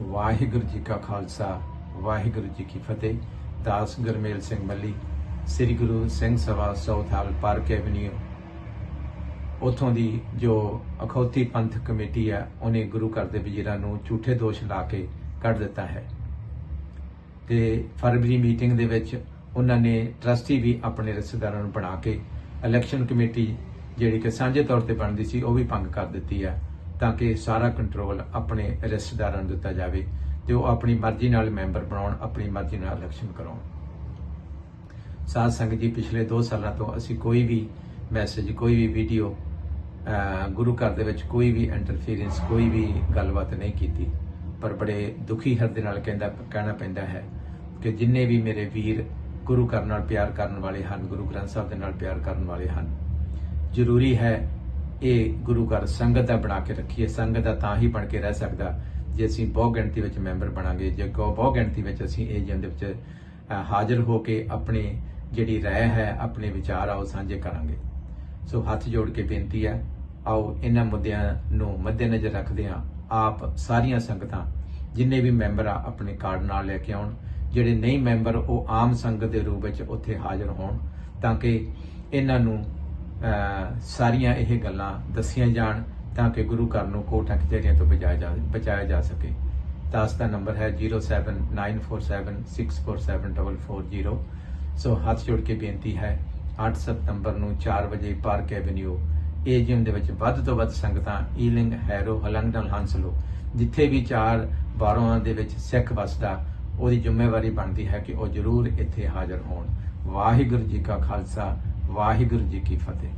ਵਾਹਿਗੁਰੂ ਜੀ ਕਾ ਖਾਲਸਾ, ਵਾਹਿਗੁਰੂ ਜੀ ਕੀ ਫਤਿਹ। ਦਾਸ Gurmel Singh Malli, Sri Guru Singh Sabha Southall Park Avenue. ਉਥੋਂ ਦੀ ਜੋ ਅਖੌਤੀ ਪੰਥ ਕਮੇਟੀ ਆ ਉਹਨੇ ਗੁਰੂ ਘਰ ਦੇ ਵਜ਼ੀਰਾਂ ਨੂੰ ਝੂਠੇ ਦੋਸ਼ ਲਾ ਕੇ ਕੱਢ ਦਿੱਤਾ ਹੈ। ਤੇ ਫਰਵਰੀ ਮੀਟਿੰਗ ਦੇ ਵਿੱਚ ਉਹਨਾਂ ਨੇ ਟਰਸਟੀ ਵੀ ਆਪਣੇ ਰਿਸ਼ਤੇਦਾਰਾਂ ਨੂੰ ਬਣਾ ਕੇ, ਇਲੈਕਸ਼ਨ ਕਮੇਟੀ ਜਿਹੜੀ ਕਿ ਸਾਂਝੇ ਤੌਰ ਤੇ ਬਣਦੀ ਸੀ, ਉਹ ਵੀ ਭੰਗ ਕਰ ਦਿੱਤੀ ਆ ਤਾਂ ਕਿ ਸਾਰਾ ਕੰਟਰੋਲ ਆਪਣੇ ਰਿਸ਼ਤੇਦਾਰਾਂ ਨੂੰ ਦਿੱਤਾ ਜਾਵੇ ਤੇ ਉਹ ਆਪਣੀ ਮਰਜ਼ੀ ਨਾਲ ਮੈਂਬਰ ਬਣਾਉਣ, ਆਪਣੀ ਮਰਜ਼ੀ ਨਾਲ ਇਲੈਕਸ਼ਨ ਕਰਾਉਣ। ਸਾਧ ਸੰਗਤ ਜੀ, ਪਿਛਲੇ 2 ਸਾਲਾਂ ਤੋਂ ਅਸੀਂ ਕੋਈ ਵੀ ਮੈਸੇਜ ਕੋਈ ਵੀ ਵੀਡੀਓ ਗੁਰੂ ਘਰ ਦੇ ਵਿੱਚ ਕੋਈ ਵੀ ਇੰਟਰਫੀਰੈਂਸ ਕੋਈ ਵੀ ਗੱਲਬਾਤ ਨਹੀਂ ਕੀਤੀ। ਪਰ ਬੜੇ ਦੁਖੀ ਹਿਰਦੇ ਨਾਲ ਕਹਿੰਦਾ, ਕਹਿਣਾ ਪੈਂਦਾ ਹੈ ਕਿ ਜਿੰਨੇ ਵੀ ਮੇਰੇ ਵੀਰ ਗੁਰੂ ਘਰ ਨਾਲ ਪਿਆਰ ਕਰਨ ਵਾਲੇ ਹਨ, ਗੁਰੂ ਗ੍ਰੰਥ ਸਾਹਿਬ ਦੇ ਨਾਲ ਪਿਆਰ ਕਰਨ ਵਾਲੇ ਹਨ, ਜ਼ਰੂਰੀ ਹੈ ਇਹ ਗੁਰੂ ਘਰ ਸੰਗਤ ਦਾ ਬਣਾ ਕੇ ਰੱਖੀਏ, ਸੰਗਤ ਦਾ ਤਾਂ ਹੀ ਬਣ ਕੇ ਰਹਿ ਸਕਦਾ, ਜੇ ਅਸੀਂ ਬਹੁ ਗਿਣਤੀ ਵਿੱਚ ਮੈਂਬਰ ਬਣਾਂਗੇ, ਜੇ ਕੋ ਬਹੁ ਗਿਣਤੀ ਵਿੱਚ ਅਸੀਂ ਇਹ ਜਨ ਵਿੱਚ ਹਾਜ਼ਰ ਹੋ ਕੇ ਆਪਣੀ ਜਿਹੜੀ ਰਾਏ ਹੈ, ਆਪਣੇ ਵਿਚਾਰ ਆ, ਉਹ ਸਾਂਝੇ ਕਰਾਂਗੇ। ਸੋ ਹੱਥ ਜੋੜ ਕੇ ਬੇਨਤੀ ਹੈ, ਆਓ ਇਹਨਾਂ ਮੁੱਦਿਆਂ ਨੂੰ ਮੱਦੇਨਜ਼ਰ ਰੱਖਦਿਆਂ ਆਪ ਸਾਰੀਆਂ ਸੰਗਤਾਂ, ਜਿੰਨੇ ਵੀ ਮੈਂਬਰ ਆ, ਆਪਣੇ ਕਾਰਡ ਨਾਲ ਲੈ ਕੇ ਆਉਣ, ਜਿਹੜੇ ਨਹੀਂ ਮੈਂਬਰ, ਉਹ ਆਮ ਸੰਗਤ ਦੇ ਰੂਪ ਵਿੱਚ ਉੱਥੇ ਹਾਜ਼ਰ ਹੋਣ, ਤਾਂ ਕਿ ਇਹਨਾਂ ਨੂੰ ਸਾਰੀਆਂ ਇਹ ਗੱਲਾਂ ਦੱਸੀਆਂ ਜਾਣ ਤਾਂ ਕਿ ਗੁਰੂ ਘਰ ਨੂੰ ਕੋਟਾਂ ਕਚਹਿਰੀਆਂ ਤੋਂ ਬਚਾਇਆ ਜਾ ਬਚਾਇਆ ਜਾ ਸਕੇ। ਦਾਸ ਦਾ ਨੰਬਰ ਹੈ 079476474440 ਸੋ ਹੱਥ ਜੋੜ ਕੇ ਬੇਨਤੀ ਹੈ 8 ਸਤੰਬਰ ਨੂੰ 4 ਵਜੇ ਪਾਰਕ ਐਵਨਿਊ, ਏਜੀਐਮ ਦੇ ਵਿੱਚ ਵੱਧ ਤੋਂ ਵੱਧ ਸੰਗਤਾਂ ਈਲਿੰਗ, ਹੈਰੋ, ਹਲੰਗਡਲ, ਹੰਸਲੋ, ਜਿੱਥੇ ਵੀ ਚਾਰ ਬਾਰੋਆਂ ਦੇ ਵਿੱਚ ਸਿੱਖ ਵਸਦਾ, ਉਹਦੀ ਜ਼ਿੰਮੇਵਾਰੀ ਬਣਦੀ ਹੈ ਕਿ ਉਹ ਜ਼ਰੂਰ ਇੱਥੇ ਹਾਜ਼ਰ ਹੋਣ। ਵਾਹਿਗੁਰੂ ਜੀ ਕਾ ਖਾਲਸਾ ਵਾਹਿਗੁਰੂ ਜੀ ਕੀ ਫਤਿਹ।